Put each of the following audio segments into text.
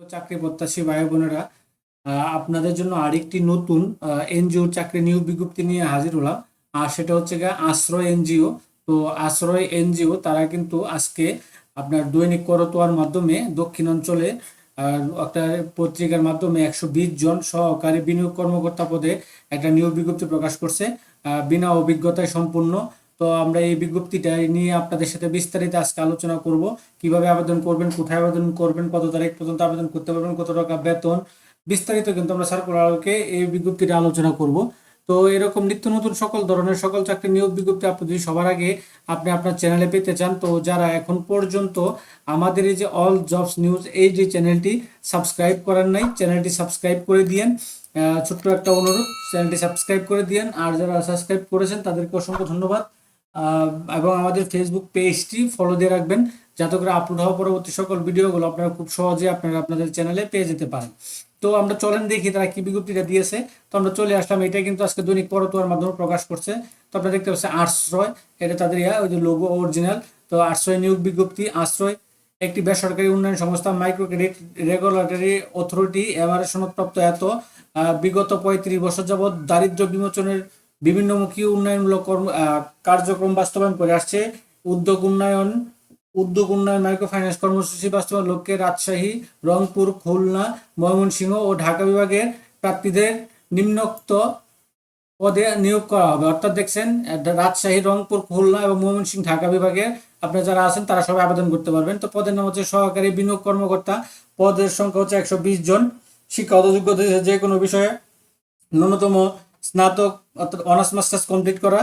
চাকরি প্রত্যাশী ভাই বোনেরা আপনাদের জন্য আরেকটি নতুন এনজিও চাকরি নিয়োগ বিজ্ঞপ্তি নিয়ে হাজির হলাম। আর সেটা হচ্ছে গিয়ে আশ্রয় এনজিও। তো আশ্রয় এনজিও, তারা কিন্তু আজকে আপনার দৈনিক করতোয়ার মাধ্যমে দক্ষিণ অঞ্চলে একটা পত্রিকার মাধ্যমে একশো বিশ জন সহকারী বিনিয়োগ কর্মকর্তা পদে একটা নিয়োগ বিজ্ঞপ্তি প্রকাশ করছে। বিনা অভিজ্ঞতায় সম্পূর্ণ। তো আমরা এই বিজ্ঞপ্তিটা নিয়ে আপনাদের সাথে বিস্তারিত আজকে আলোচনা করব। কীভাবে আবেদন করবেন, কোথায় আবেদন করবেন, কত তারিখ পর্যন্ত আবেদন করতে পারবেন, কত টাকা বেতন, বিস্তারিত কিন্তু আমরা সার্কুলার আলোকে এই বিজ্ঞপ্তিটা আলোচনা করব। তো এরকম নিত্য নতুন সকল ধরনের সকল চাকরি নিয়োগ বিজ্ঞপ্তি আপনি যদি সবার আগে আপনি আপনার চ্যানেলে পেতে চান, তো যারা এখন পর্যন্ত আমাদের এই যে অল জবস নিউজ এই যে চ্যানেলটি সাবস্ক্রাইব করেন নাই, চ্যানেলটি সাবস্ক্রাইব করে দিয়েন। ছোট্ট একটা অনুরোধ, চ্যানেলটি সাবস্ক্রাইব করে দিয়েন। আর যারা সাবস্ক্রাইব করেছেন, তাদেরকে অসংখ্য ধন্যবাদ। এবং আমাদের ফেসবুক পেজটি ফলো দিয়ে রাখবেন যাতে করে আপলোড হওয়া পরবর্তী সকল ভিডিওগুলো আপনারা খুব সহজে আপনারা আপনাদের চ্যানেলে পেয়ে যেতে পারেন। তো আমরা চলেন দেখি তারা কি বিজ্ঞপ্তিটা দিয়েছে। তো আমরা চলে আসলাম এটা কিন্তু আজকে দৈনিক পরতুয়ার মাধ্যমে প্রকাশ করছে। তো আপনারা দেখতে পাচ্ছেন আশ্রয়, এটা তাদের ইয়া, ওই যে লোগো অরিজিনাল তো আশ্রয় নিয়োগ বিজ্ঞপ্তি, আশ্রয় একটি বেসরকারি উন্নয়ন সংস্থা মাইক্রো ক্রেডিট রেগুলেটরি অথরিটি এবারে সনদপ্রাপ্ত এত। বিগত পঁয়ত্রিশ বছর যাবৎ দারিদ্র্য বিমোচনের বিভিন্নমুখী উন্নয়নমূলক কর্ম কার্যক্রম বাস্তবায়ন করে আসছে। উদ্যোগ উন্নয়ন উদ্যোগ উন্নয়ন মাইক্রো ফাইন্যান্স কর্মসূচি বাস্তবায়ন লক্ষ্যে রাজশাহী, রংপুর, খুলনা, ময়মনসিংহ ও ঢাকা বিভাগের প্রার্থীদের নিম্নোক্ত পদে নিয়োগ করা হবে। অর্থাৎ দেখছেন রাজশাহী, রংপুর, খুলনা এবং ময়মনসিংহ ঢাকা বিভাগে আপনারা যারা আছেন, তারা সবাই আবেদন করতে পারবেন। তো পদের নাম হচ্ছে সহকারী বিনিয়োগ কর্মকর্তা। পদের সংখ্যা হচ্ছে একশো বিশ জন। শিক্ষাগত যোগ্যতা যে কোনো বিষয়ে ন্যূনতম স্নাতক অর্থাৎ অনার্স মাস্টার্স কমপ্লিট করা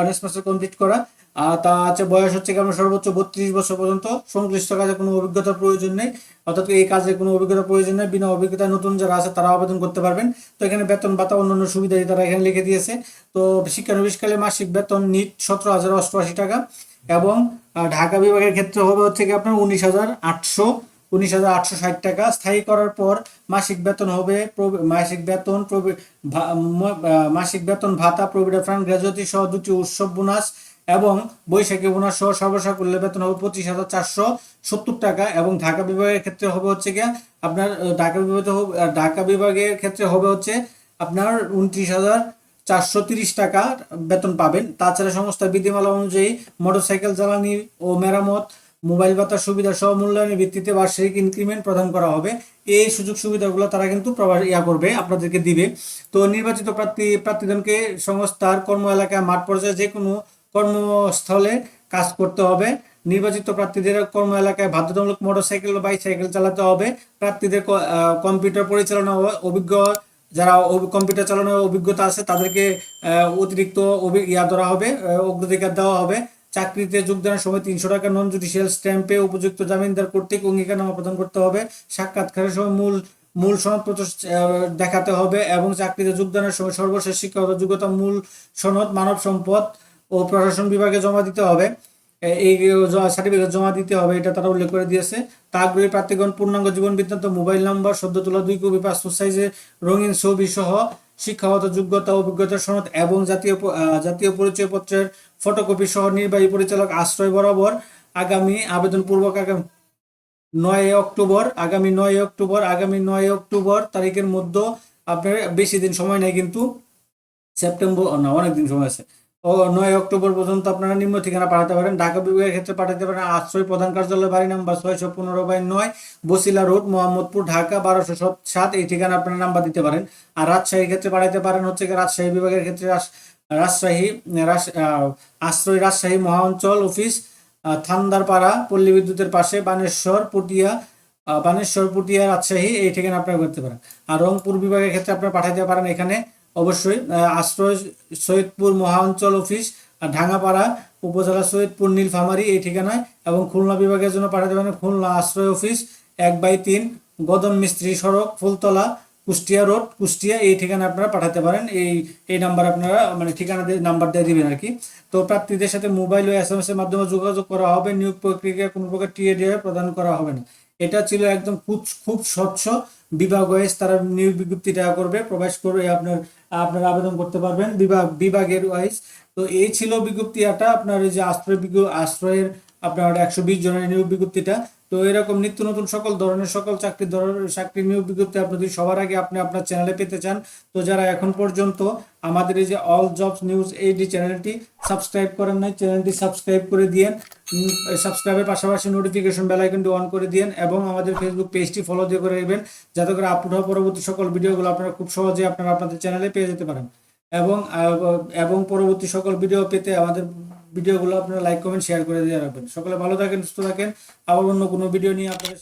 অনার্স মাস্টার কমপ্লিট করা। আর তা আছে বয়স হচ্ছে কেমন সর্বোচ্চ বত্রিশ বছর পর্যন্ত। সংশ্লিষ্ট কাজে কোনো অভিজ্ঞতার প্রয়োজন নেই। অর্থাৎ এই কাজে কোনো অভিজ্ঞতার প্রয়োজন নেই। বিনা অভিজ্ঞতা নতুন যারা আছে তারা আবেদন করতে পারবেন। তো এখানে বেতন ভাতা অন্যান্য সুবিধা তারা এখানে লিখে দিয়েছে। তো শিক্ষানবিশকালে মাসিক বেতন নিট সতেরো হাজার অষ্টআশি টাকা এবং ঢাকা বিভাগের ক্ষেত্রে হবে হচ্ছে কি আপনার উনিশ হাজার আটশো উনিশ হাজার আটশো ষাট টাকা। স্থায়ী করার পর মাসিক বেতন হবে মাসিক বেতন মাসিক বেতন, ভাতা, প্রভিডেন্ট ফান্ড গ্র্যাজুয়েটি সহ দুটি উৎসব বোনাস এবং বৈশাখী বোনাস সহ সর্বসা বেতন হবে পঁচিশ হাজার চারশো সত্তর টাকা এবং ঢাকা বিভাগের ক্ষেত্রে হবে হচ্ছে গিয়ে আপনার ঢাকা বিভাগে ঢাকা বিভাগের ক্ষেত্রে হবে হচ্ছে আপনার উনত্রিশ হাজার চারশো তিরিশ টাকা বেতন পাবেন। তাছাড়া সমস্ত বিধিমালা অনুযায়ী মোটরসাইকেল, জ্বালানি ও মেরামত মোবাইল ভাতার সুবিধা সহ মূল্যায়নের ভিত্তিতে বার্ষিক ইনক্রিমেন্ট প্রদান করা হবে। এই সুযোগ সুবিধাগুলো তারা কিন্তু ইয়া করবে, আপনাদেরকে দিবে। তো নির্বাচিত প্রার্থী, প্রার্থীগণকে সংস্থার কর্ম এলাকায় মাঠ পর্যায়ে যে কোনো কর্মস্থলে কাজ করতে হবে। নির্বাচিত প্রার্থীদের কর্ম এলাকায় বাধ্যতামূলক মোটরসাইকেল বা বাইসাইকেল চালাতে হবে। প্রার্থীদের কম্পিউটার পরিচালনা অভিজ্ঞ, যারা কম্পিউটার চালানোর অভিজ্ঞতা আছে, তাদেরকে অতিরিক্ত ইয়া ধরা হবে অগ্রাধিকার দেওয়া হবে। চাকরিতে যোগদানের সময় তিনশো টাকা নন জুডিশিয়াল স্ট্যাম্পে উপযুক্ত জামিনদার কর্তৃক অঙ্গীকারনামা প্রদান করতে হবে। সাক্ষাৎকারের সময় মূল মূল সনদপত্র দেখাতে হবে এবং চাকরিতে যোগদানের সময় সর্বশেষ শিক্ষাগত যোগ্যতা মূল সনদ, মানব সম্পদ ও প্রশাসন বিভাগে জমা দিতে হবে। এই সার্টিফিকেট জমা দিতে হবে, এটা তারা উল্লেখ করে দিয়েছে। তা প্রার্থীগণ, পূর্ণাঙ্গ জীবন বৃত্তান্ত, মোবাইল নম্বর, সদ্য তোলা দুই কপি, পাসপোর্ট সাইজে রঙিন ছবি সহ শিক্ষাগত যোগ্যতা, অভিজ্ঞতা সনদ এবং জাতীয় জাতীয় পরিচয়পত্রের ফটোকপি সহ নির্বাহী পরিচালক আশ্রয় বরাবর আগামী আবেদন পূর্বক আগামী নয় অক্টোবর, আগামী নয় অক্টোবর, আগামী নয় অক্টোবর তারিখের মধ্যে আপনার বেশি দিন সময় নেই কিন্তু সেপ্টেম্বর, না, অনেক দিন সময় আছে। ও নয় অক্টোবর পর্যন্ত আপনারা নিম্ন ঠিকানা পাঠাতে পারেন। ঢাকা বিভাগের ক্ষেত্রে পাঠাতে পারেন আশ্রয় প্রধান কার্যালয়, বাড়ি নাম্বার ছয়শো পনেরো বাই নয়, বসিলা রোড, মোহাম্মদপুর, ঢাকা, বারোশো সাত। এই ঠিকানা আপনারা নাম্বার দিতে পারেন। আর রাজশাহীর ক্ষেত্রে পাঠাতে পারেন হচ্ছে রাজশাহী বিভাগের ক্ষেত্রে রাজশাহী আশ্রয় রাজশাহী মহা অঞ্চল অফিস থান্দারপাড়া, পল্লী বিদ্যুতের পাশে বানেশ্বর, পটিয়া বানেশ্বর, পুটিয়া, রাজশাহী, এই ঠিকানা আপনারা করতে পারেন। আর রংপুর বিভাগের ক্ষেত্রে আপনারা পাঠাতে পারেন এখানে। অবশ্যই আশ্রয় সৈয়দপুর মহা অঞ্চল অফিস ঢাঙ্গাপাড়া উপজেলা সৈয়দপুর নীলফামারী, এই ঠিকানায়। এবং খুলনা বিভাগের জন্য পাঠাতে পারেন খুলনা আশ্রয় অফিস, এক বাই তিন, গদম মিস্ত্রি সড়ক, ফুলতলা কুষ্টিয়া রোড, কুষ্টিয়া, এই ঠিকানা আপনারা পাঠাতে পারেন। এই এই নাম্বার আপনারা মানে ঠিকানা দিয়ে নাম্বার দিয়ে দিবেন আর কি তো প্রার্থীদের সাথে মোবাইল ও এস এম এস এর মাধ্যমে যোগাযোগ করা হবে। নিয়োগ প্রক্রিয়া কোনো প্রকার টিএডিআই প্রদান করা হবে না। এটা ছিল একদম খুব খুব স্বচ্ছ বিভাগ ওয়াইজ তারা নিয়োগ বিজ্ঞপ্তিটা করবে। প্রকাশ করে আপনার, আপনারা আবেদন করতে পারবেন বিভাগ, বিভাগের ওয়াইজ। তো এই ছিল বিজ্ঞপ্তি একটা আপনার এই যে আশ্রয় আশ্রয়ের আপনার একশো বিশ জনের নিয়োগ বিজ্ঞপ্তিটা। তো এরকম নিত্য নতুন সকল ধরনের সকল চাকরি ধরনের চাকরি নিয়োগ বিজ্ঞপ্তি আপনি যদি সবার আগে আপনি আপনার চ্যানেলে পেতে চান, তো যারা এখন পর্যন্ত আমাদের এই যে অল জবস নিউজ এইডি চ্যানেলটি সাবস্ক্রাইব করেন নাই চ্যানেলটি সাবস্ক্রাইব করে দিয়েন সাবস্ক্রাইবের পাশাপাশি নোটিফিকেশন বেল আইকনটি অন করে দিয়েন এবং আমাদের ফেসবুক পেজটি ফলো দিয়ে করে রাখবেন, যাতে করে আপলোড পরবর্তী সকল ভিডিওগুলো আপনারা খুব সহজে আপনারা আপনাদের চ্যানেলে পেয়ে যেতে পারেন। এবং এবং পরবর্তী সকল ভিডিও পেতে আমাদের ভিডিওগুলো আপনারা লাইক কমেন্ট শেয়ার করে দিয়ে রাখবেন। সকলে ভালো থাকেন, সুস্থ থাকেন। আবার অন্য কোনো ভিডিও নিয়ে আপনাদের